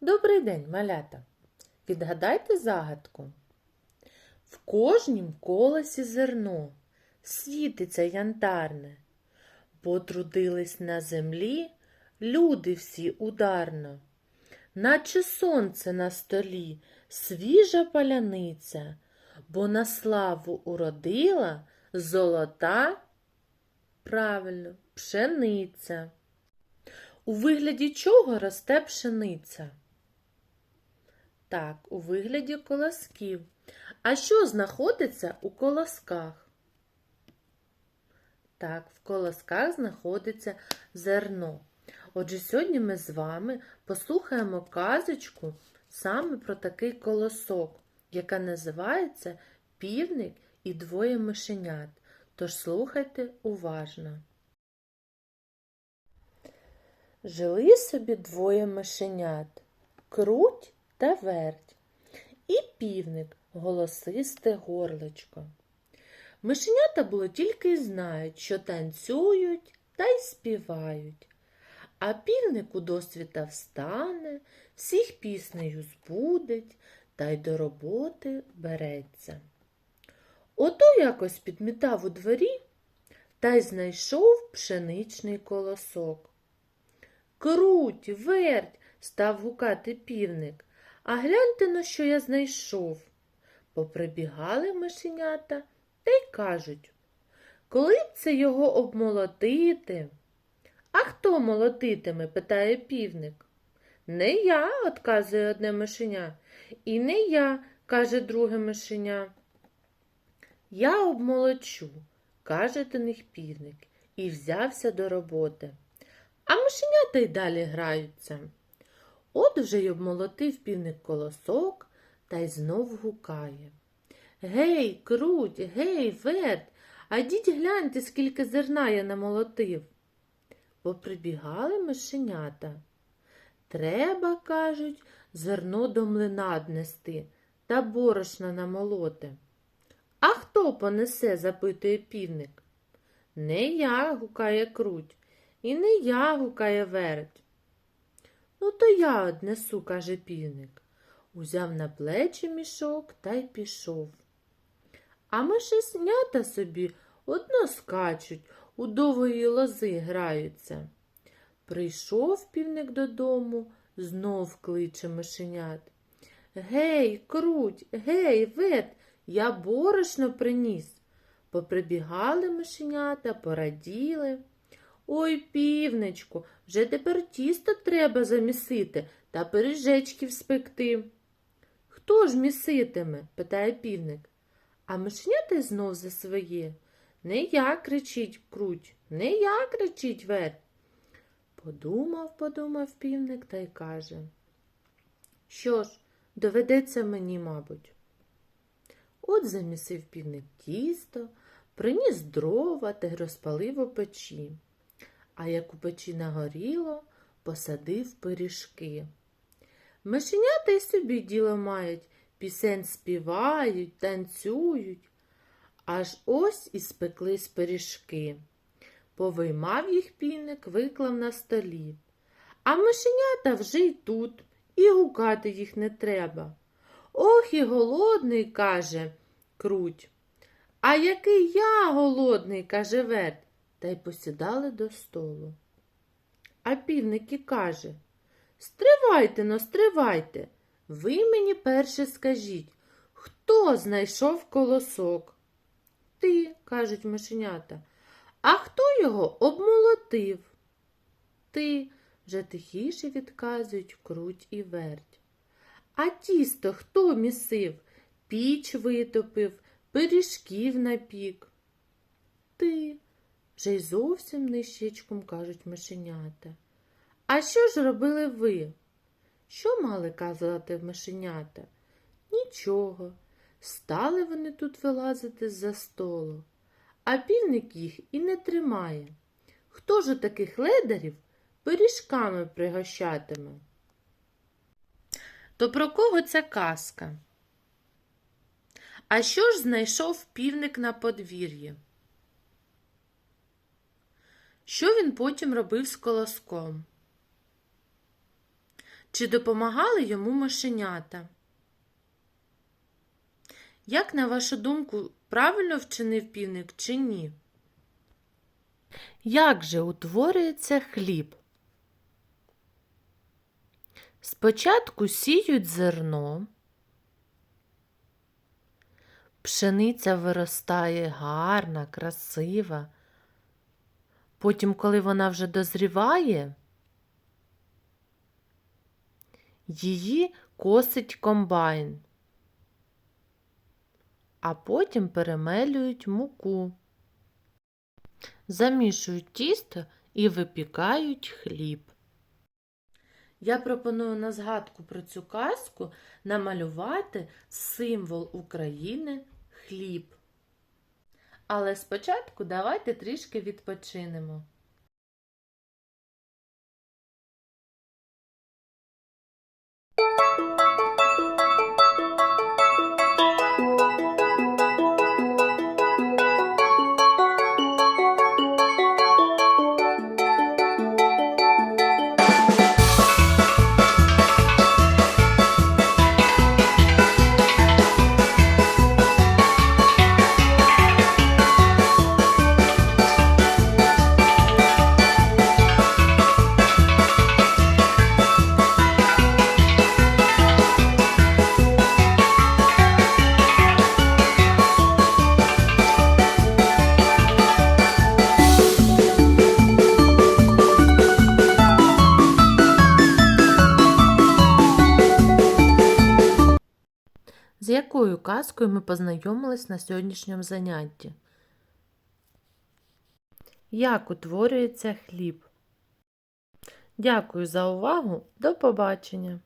Добрий день, малята. Відгадайте загадку. В кожнім колесі зерно світиться янтарне, бо трудились на землі люди всі ударно, наче сонце на столі, свіжа паляниця, бо на славу уродила золота, правильно, пшениця. У вигляді чого росте пшениця? Так, у вигляді колосків. А що знаходиться у колосках? Так, в колосках знаходиться зерно. Отже, сьогодні ми з вами послухаємо казочку саме про такий колосок, яка називається Півник і двоє мишенят. Тож слухайте уважно. Жили собі двоє мишенят круть та верть, і півник голосисте горличко. Мишенята було тільки й знають, що танцюють та й співають. А півник у досвіта встане, всіх піснею збудить та й до роботи береться. Ото якось підмітав у дворі та й знайшов пшеничний колосок. Круть, верть, став гукати півник. А гляньте на що я знайшов. Поприбігали мишенята та й кажуть, коли б це його обмолотити? А хто молотитиме? питає півник. Не я, отказує одне мишеня. І не я, каже друге мишеня. Я обмолочу, каже до них півник, і взявся до роботи. А мишенята й далі граються. От вже й обмолотив півник колосок та й знов гукає. Гей, круть, гей, верть, а діть гляньте, скільки зерна я намолотив. Поприбігали мишенята. Треба, кажуть, зерно до млина днести та борошна намолоти. А хто понесе? запитує півник. Не я, гукає круть, і не я, гукає верть. Ну, то я однесу, каже півник. Узяв на плечі мішок та й пішов. А мишеснята собі одно скачуть, у довгої лози граються. Прийшов півник додому, знов кличе мишенят. Гей, круть, гей, вет, я борошно приніс. Поприбігали мишенята, пораділи. Ой, півничку, вже тепер тісто треба замісити та пиріжечків спекти. Хто ж міситиме? питає півник. А мишенята й знов за своє. Не я кричить круть, не я кричить верть. Подумав, подумав півник та й каже. Що ж, доведеться мені, мабуть. От замісив півник тісто, приніс дрова та й розпалив у печі. А як у печі нагоріло, посадив пиріжки. Мишенята й собі діло мають, пісень співають, танцюють. Аж ось і спеклись пиріжки. Повиймав їх півник, виклав на столі. А мишенята вже й тут, і гукати їх не треба. Ох і голодний, каже круть. А який я голодний, каже вет, та й посідали до столу. А півник і каже Стривайте но, стривайте. Ви мені перше скажіть, хто знайшов колосок? Ти, кажуть мишенята. А хто його обмолотив? Ти, вже тихіше відказують круть і верть. А тісто хто місив? Піч витопив, пиріжків напік. Ти, вже й зовсім нищечком кажуть мишенята. А що ж робили ви? Що мали казати мишенята? Нічого. Стали вони тут вилазити з-за столу, а півник їх і не тримає. Хто ж у таких ледарів пиріжками пригощатиме? То про кого ця казка? А що ж знайшов півник на подвір'ї? Що він потім робив з колоском? Чи допомагали йому мишенята? Як, на вашу думку, правильно вчинив півник чи ні? Як же утворюється хліб? Спочатку сіють зерно, пшениця виростає гарна, красива. Потім, коли вона вже дозріває, її косить комбайн, а потім перемелюють муку, замішують тісто і випікають хліб. Я пропоную на згадку про цю казку намалювати символ України хліб. Але спочатку давайте трішки відпочинемо. Якою казкою ми познайомились на сьогоднішньому занятті? Як утворюється хліб? Дякую за увагу. До побачення!